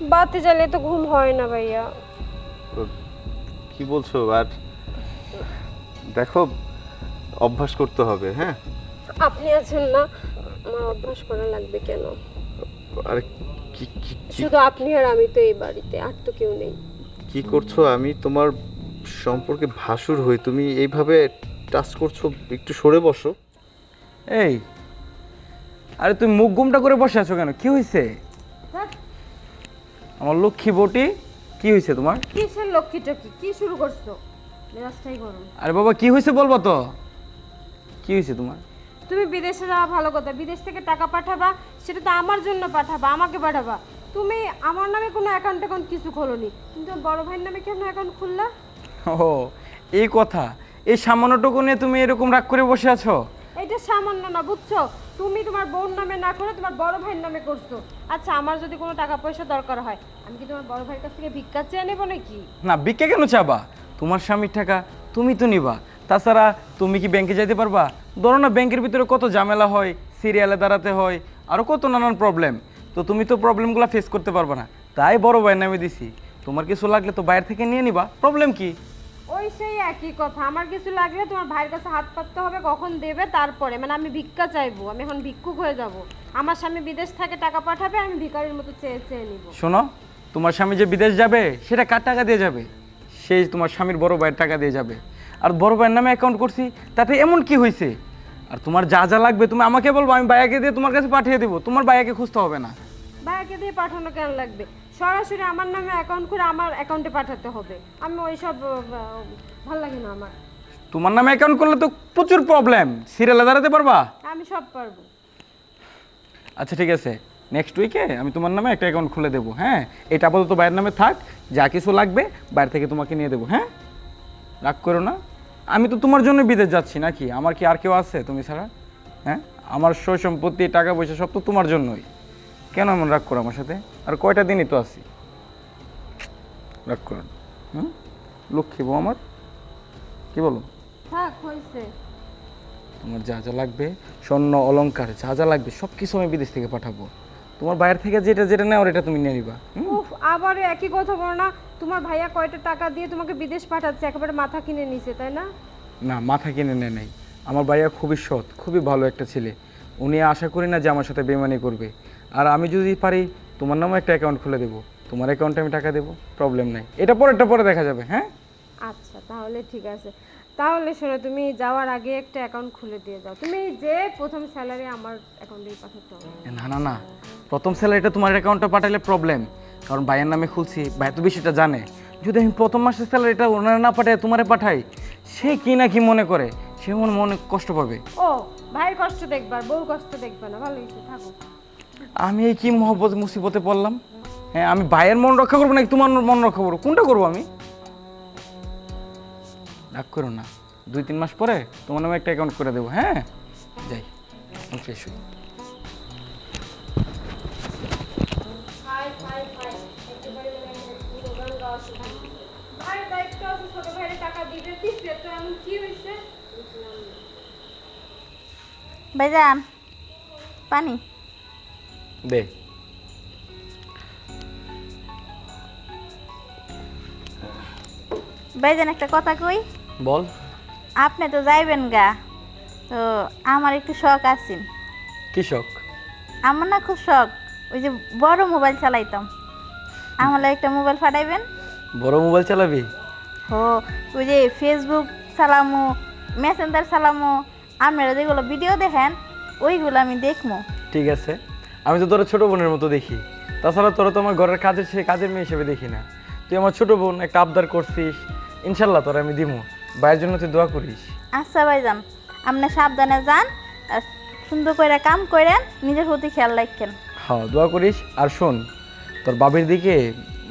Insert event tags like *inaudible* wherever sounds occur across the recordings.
বাতি জ্বালিয়ে তো ঘুম হয় না ভাইয়া। কি বলছো? আর দেখো অভ্যাস করতে হবে হ্যাঁ? আপনি আছেন না আমার অভ্যাস করা লাগবে কেন? আরে কি কি- কি? শুধু আপনি আর আমি তো এই বাড়িতে আর তো কেউ নেই। কি করছ? আমি তোমার সম্পর্কে ভাসুর হই তুমি এইভাবে টাচ করছ একটু সরে বসো। এই আরে তুমি মুখ গুমটা করে বসে আছো কেন? কি হয়েছে আমার লক্ষ্মী বটি কি হয়েছে তোমার? কিসের লক্ষ্মী টক্কি কি শুরু করছ? মেজাজটাই গরম। আরে বাবা কি হয়েছে বলব তো? কি হয়েছে তোমার? তুমি বিদেশে যাওয়া ভালো কথা। বিদেশ থেকে টাকা পাঠাবা সেটা তো আমার জন্য পাঠাবা আমাকে পাঠাবা। তুমি আমার নামে কোনো অ্যাকাউন্ট অ্যাকাউন্ট কিছু খোলোনি। কিন্তু বড় ভাইয়ের নামে কেন অ্যাকাউন্ট খুললা? ও এই কথা। এই সামান্যটুকু নিয়ে তুমি এরকম রাগ করে বসে আছো? এটা সামান্য না বুঝছ? তুমি তোমার বোন নামে না করে তোমার বড় ভাইয়ের নামে করছ। আচ্ছা আমার যদি কোনো টাকা পয়সা দরকার হয়, আমি কি তোমার বড় ভাইয়ের কাছ থেকে ভিক্ষা চেয়ে নেব নাকি? না, ভিক্ষা কেন চাবা? তোমার স্বামীর টাকা তুমি তো নিবা। তাছাড়া তুমি কি ব্যাংকে যাইতে পারবা? ধরো না, ব্যাংকের ভিতরে কত ঝামেলা হয় সিরিয়ালে দাঁড়াতে হয় আরও কত নানান প্রবলেম তো তুমি তো প্রবলেমগুলো ফেস করতে পারবে না। তাই বড় ভাইয়ের নামে দিছি। তোমার কিছু লাগলে তো বাইরে থেকে নিয়ে নিবা। প্রবলেম কি? ওই সেই একই কথা। আমার কিছু লাগলে তোমার ভাইয়ের কাছে হাত পাততে হবে কখন দেবে তারপরে। মানে আমি ভিক্ষা চাইব আমি এখন ভিক্ষুক হয়ে যাব। আমার স্বামী বিদেশ থেকে টাকা পাঠাবে আমি ভিখারির মতো চেয়ে চেয়ে নিব। শোনো তোমার স্বামী যে বিদেশ যাবে সেটা কার টাকা দিয়ে যাবে? সেই তোমার স্বামীর বড় ভাইয়ের টাকা দিয়ে যাবে। আর বড় ভাইয়ের নামে অ্যাকাউন্ট করছি তাতে এমন কি হয়েছে আর তোমার যা যা লাগবে তুমি আমাকে বলব আমি ভাইয়াকে দিয়ে তোমার কাছে পাঠিয়ে দেবো। তোমার ভাইয়াকে খুঁজতে হবে না। ভাইয়াকে দিয়ে পাঠানো কেন লাগবে? সরাসরি আমার নামে অ্যাকাউন্ট করে আমার অ্যাকাউন্টে পাঠাতে হবে। আমি ওইসব ভালো লাগে না আমার। তোমার নামে অ্যাকাউন্ট করলে তো প্রচুর প্রবলেম সিরিয়ালে দাঁড়াতে পারবা? আমি সব পারব। আচ্ছা ঠিক আছে। নেক্সট উইকে আমি তোমার নামে একটা অ্যাকাউন্ট খুলে দেবো হ্যাঁ? এটা আপাতত বাইরের নামে থাক যা কিছু লাগবে বাইরে থেকে তোমাকে নিয়ে দেবো হ্যাঁ? রাগ করো না। আমি তো তোমার জন্য বিদেশ যাচ্ছি নাকি? আমার কি আর কেউ আছে তুমি ছাড়া? হ্যাঁ? আমার সয় সম্পত্তি টাকা পয়সা সব তো তোমার জন্যই। কেন এমন রাগ করো আমার সাথে? আর কয়টা দিনই তো আছি? রাগ হুম? লক্ষ্মী বউ আমার? কি বলো থাক তোমার যা যা লাগবে স্বর্ণ অলংকার যা যা লাগবে সব কিছু আমি বিদেশ থেকে পাঠাবো। তোমার বাইরে থেকে যেটা যেটা নেওয়ার এটা তুমি নিয়ে নিবা। হুম? উফ আবারও একই কথা বলো না। তোমার ভাইয়া কয়টা টাকা দিয়ে তোমাকে বিদেশ পাঠাচ্ছে? একেবারে মাথা কিনে নিছে তাই না? না মাথা কিনে নেয় নাই। আমার ভাইয়া খুবই সৎ খুবই ভালো একটা ছেলে। উনি আশা করি না যে আমার সাথে বেমানি করবে। আর আমি যদি পারি তোমার নামে একটা অ্যাকাউন্ট খুলে দেবো। তোমার অ্যাকাউন্টে আমি টাকা দেবো প্রবলেম নাই। এটা পরেরটা পরে দেখা যাবে হ্যাঁ? আচ্ছা তাহলে ঠিক আছে। তাহলে শোনো তুমি যাওয়ার আগে একটা অ্যাকাউন্ট খুলে দিয়ে দাও। তুমি যে প্রথম স্যালারি আমার অ্যাকাউন্টেই পাঠাতে হবে। না না না। প্রথম স্যালারিটা তোমার অ্যাকাউন্টে পাঠালে প্রবলেম কারণ ভাইয়ের নামে খুলছি ভাই তো বিষয়টা জানে। যদি আমি প্রথম মাসের স্যালারিটা ওনারা না পাঠাই তোমারে পাঠাই সে কি না কি মনে করে সে মনে মনে কষ্ট পাবে। ও ভাইয়ের কষ্ট দেখবার বউ কষ্ট দেখবে না ভালোই থাকো। আমি এই কি মহব্বত মুসিবতে পড়লাম? হ্যাঁ আমি ভাইয়ের মন রক্ষা করব নাকি তোমার মন রক্ষা করব? কোনটা করব আমি? ডাক করো না। দুই তিন মাস পরে তোমার নামে একটা অ্যাকাউন্ট করে দেবো হ্যাঁ? যাই ফ্রেশ হই। ভাইজান পানি? দে। ভাইজান একটা কথা কই? বল। আপনি তো যাইবেন গা। তো আমার একটু শখ আছে। কৃষক আমার না খুব শখ। ওই যে বড় মোবাইল চালাইতাম। আমার লাগি একটা মোবাইল ফাটাইবেন। বড় মোবাইল চালাবি? ও ওই যে ফেসবুক চালামো মেসেঞ্জার চালামো আপনারা যেগুলো ভিডিও দেখেন ওইগুলো আমি দেখব ঠিক আছে। আমি তো তোর ছোট বোনের মতো দেখি। তাছাড়া তোরা তো আমার ঘরের কাজের সে কাজের মেয়ে হিসেবে দেখি না। তুই আমার ছোট বোন একটা আবদার করছিস। ইনশাল্লাহ তোরা আমি দিমু। ভাইয়ের জন্য তুই দোয়া করিস। আচ্ছা ভাইজান আপনি সাবধানে যান আর সুন্দর করে কাম করেন নিজের প্রতি খেয়াল রাখেন। হ্যাঁ দোয়া করিস। আর শোন তোর বাবির দিকে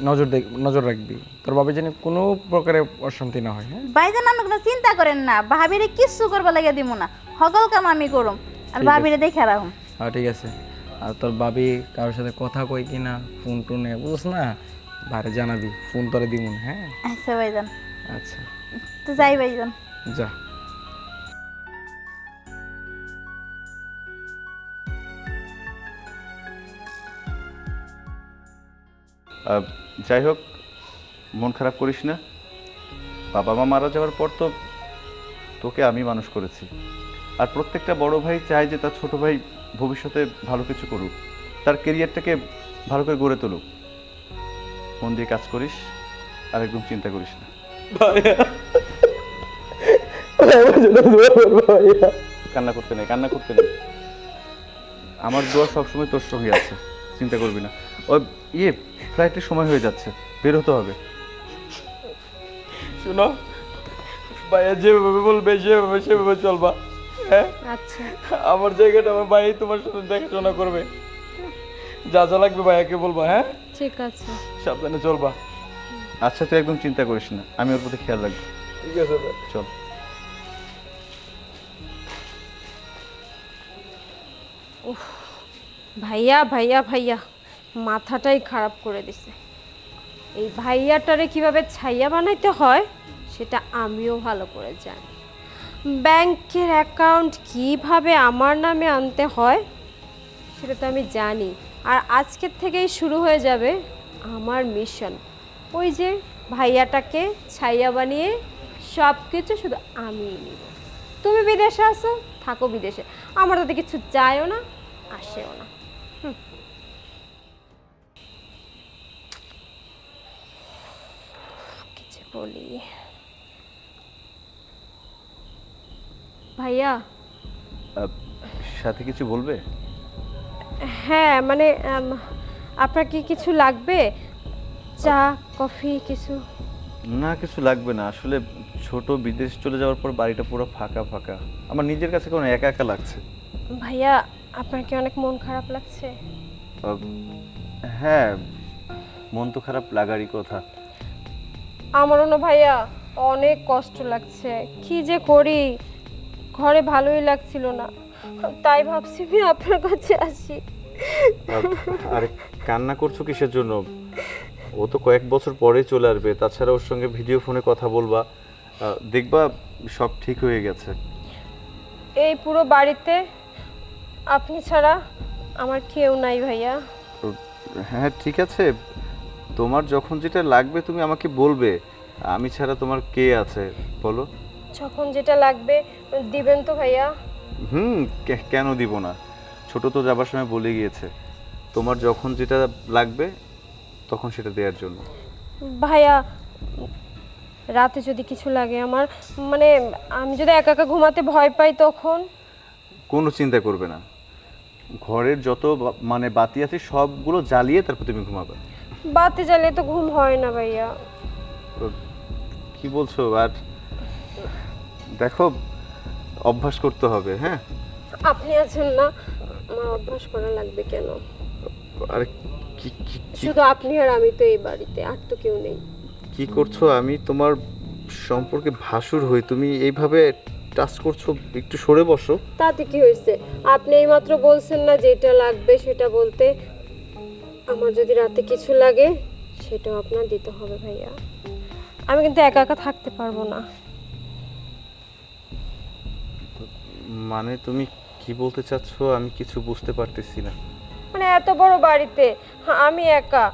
নজর দেখ নজর রাখবি। তোর বাবির যেন কোনো প্রকারে অশান্তি না হয় হ্যাঁ? ভাইজান আপনি কোনো চিন্তা করেন না। ভাবিরে কিচ্ছু করবা লাগে দিব না। সকল কাম আমি করুম। আর ঠিক আছে। ভাবিরে দেখে রাখুন হ্যাঁ ঠিক আছে। আর তোর বাবি কারোর সাথে কথা কই কি না ফোন টোনে বুঝছ না? বাইরে জানাবি ফোন তোরে দিমুন হ্যাঁ? আচ্ছা ভাইজান। আচ্ছা। তো যাই ভাইজান। যা। যাই হোক মন খারাপ করিস না। বাবা মা মারা যাওয়ার পর তো তোকে আমি মানুষ করেছি। আর প্রত্যেকটা বড় ভাই চায় যে তার ছোট ভাই ভবিষ্যতে ভালো কিছু করুক তার কেরিয়ারটাকে ভালো করে গড়ে তুলুক। মন দিয়ে কাজ করিস আর একদম চিন্তা করিস না। কান্না করতে নেই কান্না করতে নেই। আমার দোয়া সবসময় তোর সঙ্গে আছে চিন্তা করবি না। ওই ইয়ে ফ্লাইটের সময় হয়ে যাচ্ছে বের হতে হবে। শুনো ভাইয়া যেভাবে বলবে সেভাবে সেভাবে চলবা। হ্যাঁ? আচ্ছা। আমার জায়গাটা আমার ভাই তোমার সাথে দেখাশোনা করবে। যা যা লাগবে ভাইয়াকে বলবা হ্যাঁ? ঠিক আছে। সাবধানে চলবা। আচ্ছা তুই একদম চিন্তা করিস না আমি ওর প্রতি খেয়াল রাখব। ঠিক আছে ভাই। চল। ভাইয়া ভাইয়া ভাইয়া মাথাটাই খারাপ করে দিছে। এই ভাইয়াটারে কীভাবে ছাইয়া বানাইতে হয় সেটা আমিও ভালো করে জানি। ব্যাংকের অ্যাকাউন্ট কীভাবে আমার নামে আনতে হয় সেটা তো আমি জানি। আর আজকের থেকেই শুরু হয়ে যাবে আমার মিশন ওই যে ভাইয়াটাকে ছাইয়া বানিয়ে সব কিছু শুধু আমিই নিব। তুমি বিদেশে আসো থাকো বিদেশে। আমার তাতে কিছু যায়ও না, আসেও না। হুম। বলি। ভাইয়া। সাথে কিছু বলবে? হ্যাঁ মানে আপনার কি কিছু লাগবে? চা কফি কিছু? না কিছু লাগবে না। আসলে ছোট বিদেশ চলে যাওয়ার পর বাড়িটা পুরো ফাঁকা ফাঁকা। আমার নিজের কাছে কোনো একা একা লাগছে? ভাইয়া আপনার কি অনেক মন খারাপ লাগছে? হ্যাঁ মন তো খারাপ লাগারই কথা। আমারও না ভাইয়া অনেক কষ্ট লাগছে। কি যে করি? ঘরে ভালোই লাগছিল না। তাই ভাবছি আমি আপনার কাছে আসি। আরে কান্না করছ কিসের জন্য? ও তো কয়েক বছর পরে চলে আসবে তাছাড়া ওর সঙ্গে ভিডিও ফোনে কথা বলবা। দেখবা সব ঠিক হয়ে গেছে। এই পুরো বাড়িতে আপনি ছাড়া আমার কেউ নাই ভাইয়া। হ্যাঁ ঠিক আছে। তোমার যখন যেটা লাগবে তুমি আমাকে বলবে। আমি ছাড়া তোমার কে আছে বলো। যখন যেটা লাগবে দিবেন তো ভাইয়া। হুম কে- কেন দিব না? ছোট তো যাবার সময় বলে গিয়েছে। তোমার যখন যেটা লাগবে তখন সেটা দেওয়ার জন্য। ভাইয়া রাতে যদি কিছু লাগে আমার মানে আমি যদি একা একা ঘুমাতে ভয় পাই তখন? কোনো চিন্তা করবে না। ঘরের যত বা- মানে বাতি আছে সবগুলো জ্বালিয়ে তারপর তুমি ঘুমাবে। বাতি জ্বালিয়ে তো ঘুম হয় না ভাইয়া। কি বলছো? আর দেখো অভ্যাস করতে হবে হ্যাঁ? আপনি আছেন না আমার অভ্যাস করা লাগবে কেন? আরে কি কি- কি? শুধু আপনি আর আমি তো এই বাড়িতে আর তো কেউ নেই। কি করছ? আমি তোমার সম্পর্কে ভাসুর হই তুমি এইভাবে টাচ করছ একটু সরে বসো। তাতে কি হয়েছে? আপনি এইমাত্র বলছেন না যেটা লাগবে সেটা বলতে আমার যদি রাতে কিছু লাগে সেটাও আপনার দিতে হবে ভাইয়া। আমি কিন্তু একা একা থাকতে পারব না। মানে তুমি কি বলতে চাচ্ছ? আমি কিছু বুঝতে পারতেছি না। মানে এত বড় বাড়িতে আমি একা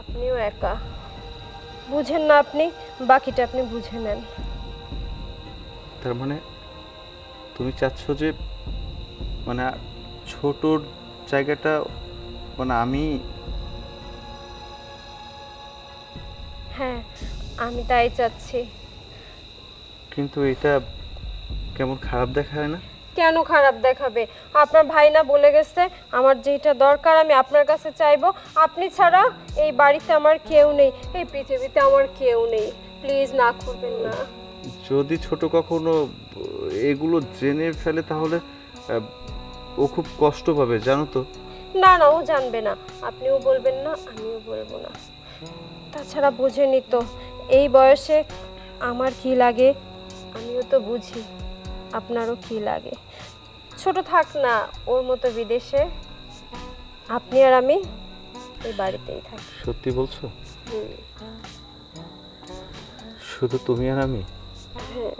আপনিও একা। বুঝেন না আপনি বাকিটা আপনি বুঝে নেন। তার মানে তুমি চাচ্ছ যে মানে ছোটর জায়গাটা মানে আমি হ্যাঁ আমি তাই চাচ্ছি। কিন্তু এটা কেমন খারাপ দেখায় না? কেন খারাপ দেখাবে? আপনার ভাই না বলে গেছে আমার যেটা দরকার আমি আপনার কাছে চাইব। আপনি ছাড়া এই বাড়িতে আমার কেউ নেই এই পৃথিবীতে আমার কেউ নেই। প্লিজ না করবেন না। যদি ছোট কখনো এগুলো জেনে ফেলে তাহলে ও খুব কষ্ট পাবে জানো তো। না না ও জানবে না। আপনিও বলবেন না আমিও বলব না। তাছাড়া বুঝেনি তো এই বয়সে আমার কি লাগে? আমিও তো বুঝি। আপনারও কি লাগে? ছোট থাক না ওর মতো বিদেশে। আপনি আর আমি এই বাড়িতেই থাকি। সত্যি বলছো? শুধু তুমি আর আমি? হ্যাঁ।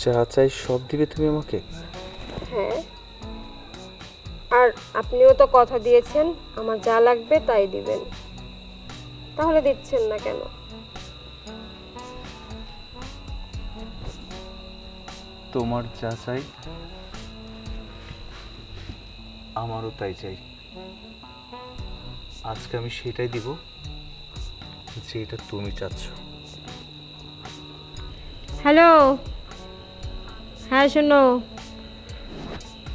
যা চাই সব দিবে তুমি আমাকে? হ্যাঁ। আর আপনিও তো কথা দিয়েছেন আমার যা লাগবে তাই দিবেন। তাহলে দিচ্ছেন না কেন? তোমার যা চাই আমারও তাই চাই। আজকে আমি সেটাই দিব যেটা তুমি চাচ্ছ। হ্যালো? হ্যাঁ শোনো।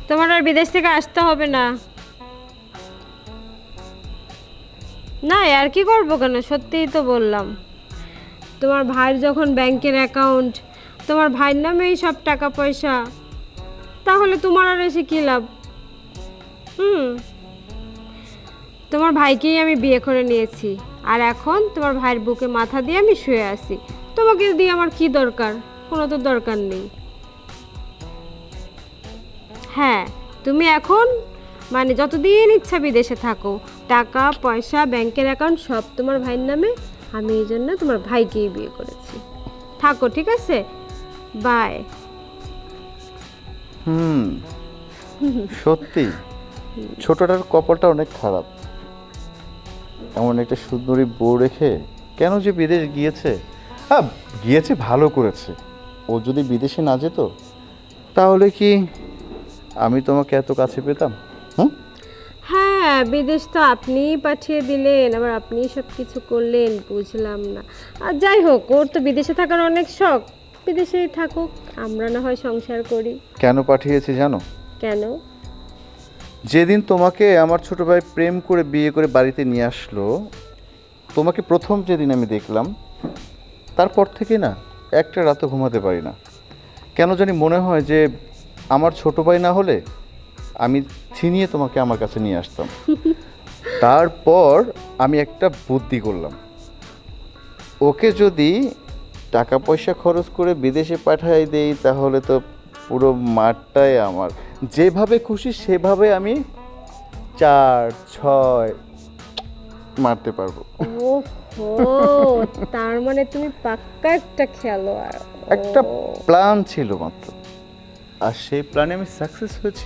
তোমার আর বিদেশ থেকে আসতে হবে না। না, আর কি করব কেন? সত্যিই তো বললাম। তোমার ভাইয়ের যখন ব্যাংকের অ্যাকাউন্ট তোমার ভাইয়ের নামেই সব টাকা পয়সা। তাহলে তোমার আর এসে কী লাভ? হুম। তোমার ভাইকেই আমি বিয়ে করে নিয়েছি। আর এখন তোমার ভাইয়ের বুকে মাথা দিয়ে আমি শুয়ে আছি। তোমাকে দিয়ে আমার কি দরকার? কোনো তো দরকার নেই। হ্যাঁ তুমি এখন মানে যতদিন ইচ্ছা বিদেশে থাকো, টাকা, পয়সা, ব্যাংকের অ্যাকাউন্ট সব তোমার ভাইয়ের নামে আমি এই জন্য তোমার ভাইকেই বিয়ে করেছি। থাকো, ঠিক আছে? বাই। হুম সত্যি। ছোটটার কপালটা অনেক খারাপ। এমন একটা সুন্দরী বউ রেখে কেন যে বিদেশ গিয়েছে? হ্যাঁ গিয়েছে ভালো করেছে। ও যদি বিদেশে না যেত তাহলে কি আমি তোমাকে এত কাছে পেতাম? হুম? হ্যাঁ বিদেশ তো আপনিই পাঠিয়ে দিলেন আবার আপনিই সব কিছু করলেন বুঝলাম না। আর যাই হোক ওর তো বিদেশে থাকার অনেক শখ। বিদেশেই থাকুক আমরা না হয় সংসার করি। কেন পাঠিয়েছি জানো? কেন? যেদিন তোমাকে আমার ছোট ভাই প্রেম করে বিয়ে করে বাড়িতে নিয়ে আসলো তোমাকে প্রথম যেদিন আমি দেখলাম তারপর থেকে না একটা রাতও ঘুমাতে পারি না। কেন জানি মনে হয় যে আমার ছোট ভাই না হলে আমি ছিনিয়ে তোমাকে আমার কাছে নিয়ে আসতাম। *laughs* তারপর আমি একটা বুদ্ধি করলাম। ওকে যদি টাকা পয়সা খরচ করে বিদেশে পাঠাই দেই তাহলে তো পুরো মাঠটাই আমার। যেভাবে খুশি সেভাবে আমি চার ছয় মারতে পারব। তার মানে তুমি পাক্কা একটা খেলোয়াড়। একটা প্ল্যান ছিল মাত্র। আর সেই প্ল্যানে আমি সাকসেস হয়েছি।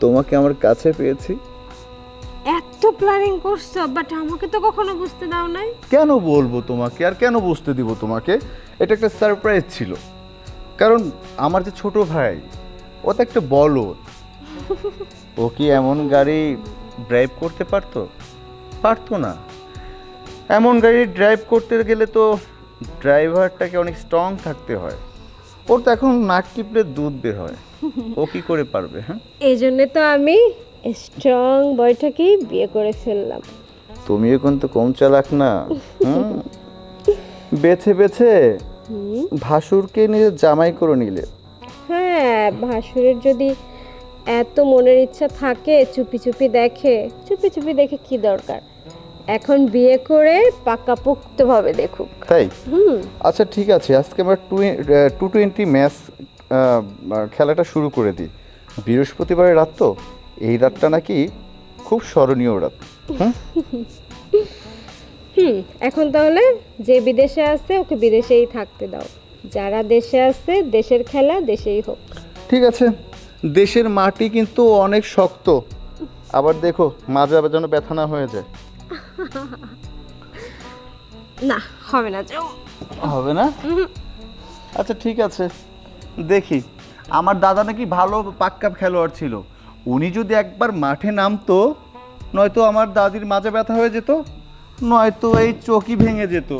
তোমাকে আমার কাছে পেয়েছি। এত প্ল্যানিং করছ বাট আমাকে তো কখনো বুঝতে দাও নাই। কেন বলব তোমাকে? আর কেন বুঝতে দিব তোমাকে? এটা একটা সারপ্রাইজ ছিল। কারণ আমার যে ছোট ভাই ও তো একটা বলদ। ও কি এমন গাড়ি ড্রাইভ করতে পারতো? পারতো না। এমন গাড়ি ড্রাইভ করতে গেলে তো ড্রাইভারটাকে অনেক স্ট্রং থাকতে হয়। ওর তো এখন নাক টিপলে দুধ বের হয়। ও কি করে পারবে হ্যাঁ? এই জন্য তো আমি স্ট্রং বয়টাকেই বিয়ে করে ফেললাম। তুমিও কিন্তু কম চালাক না বেছে বেছে ভাসুরকে নিজে জামাই করে নিলে। হ্যাঁ ভাসুরের যদি এত মনের ইচ্ছা থাকে চুপি চুপি দেখে চুপি চুপি দেখে কি দরকার? এখন বিয়ে করে পাকাপোক্তভাবে দেখুক। তাই? আচ্ছা ঠিক আছে আজকে আমরা টু টোয়েন্টি ম্যাচ খেলাটা শুরু করে দিই। বৃহস্পতিবারের রাত তো? এই রাতটা নাকি খুব স্মরণীয় রাত। হুম হুম এখন তাহলে যে বিদেশে আছে ওকে বিদেশেই থাকতে দাও। যারা দেশে আছে দেশের খেলা দেশেই হোক। ঠিক আছে। দেশের মাটি কিন্তু অনেক শক্ত। আবার দেখো মাঝে আবার যেন ব্যথা না হয়ে যায়। না হবে না যাও। হবে না? আচ্ছা ঠিক আছে। দেখি আমার দাদা নাকি ভালো পাক্কা খেলোয়াড় ছিল। উনি যদি একবার মাঠে নামতো নয়তো আমার দাদির মাজা ব্যথা হয়ে যেত নয়তো এই চকি ভেঙে যেত।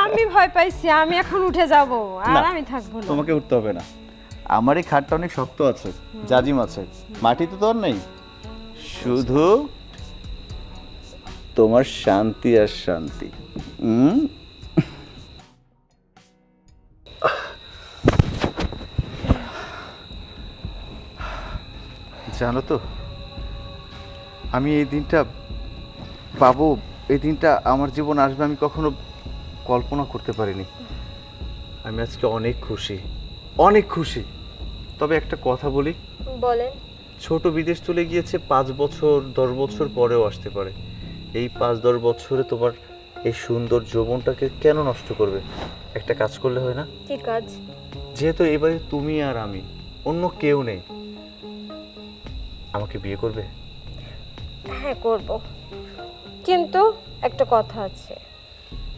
আমি ভয় পাইছি আমি এখন উঠে যাব আর আমি থাকব না। তোমাকে উঠতে হবে না। আমার এই খাটটা অনেক শক্ত আছে জাজিম আছে মাটি তো তোর নেই। শুধু তোমার শান্তি আর শান্তি হুম জানো তো আমি এই দিনটা পাবো এই দিনটা আমার জীবন আসবে আমি কখনো কল্পনা করতে পারিনি। আমি আজকে অনেক খুশি অনেক খুশি। তবে একটা কথা বলি বলেন। ছোট বিদেশ চলে গিয়েছে পাঁচ বছর দশ বছর পরেও আসতে পারে। এই পাঁচ দশ বছরে তোমার এই সুন্দর যৌবনটাকে কেন নষ্ট করবে? একটা কাজ করলে হয় না? কি কাজ? যেহেতু এবারে তুমি আর আমি অন্য কেউ নেই। আমাকে বিয়ে করবে? হ্যাঁ করব। কিন্তু একটা কথা আছে।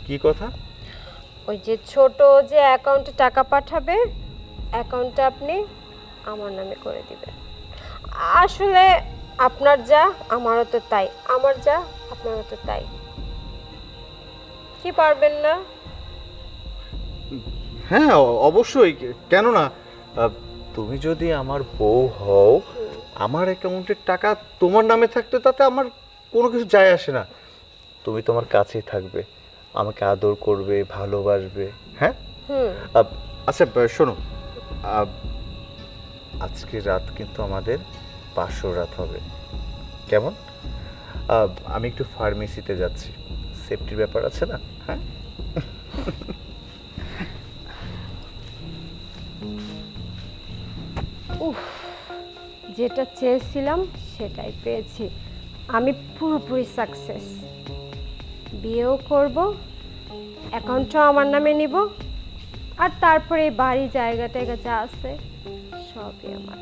কি কথা? ওই যে ছোট যে অ্যাকাউন্টে টাকা পাঠাবে অ্যাকাউন্টটা আপনি আমার নামে করে দিবেন। আসলে আপনার যা আমারও তো তাই। আমার যা আপনারও তো তাই। কি পারবেন না? হ্যাঁ অবশ্যই। কেন না তুমি যদি আমার বউ হও আমার অ্যাকাউন্টের টাকা তোমার নামে থাকতে তাতে আমার কোনো কিছু যায় আসে না। তুমি তোমার কাছেই থাকবে আমাকে আদর করবে ভালোবাসবে হ্যাঁ? আচ্ছা ব- শোনো আজকে রাত কিন্তু আমাদের পাঁচশো রাত হবে। কেমন? আমি একটু ফার্মেসিতে যাচ্ছি। সেফটির ব্যাপার আছে না? হ্যাঁ? যেটা চেয়েছিলাম, সেটাই পেয়েছি। আমি পুরোপুরি সাকসেস বিয়েও করব অ্যাকাউন্টটাও আমার নামে নিব, আর তারপরে বাড়ি জায়গা টায়গা যা আছে, সবই আমার।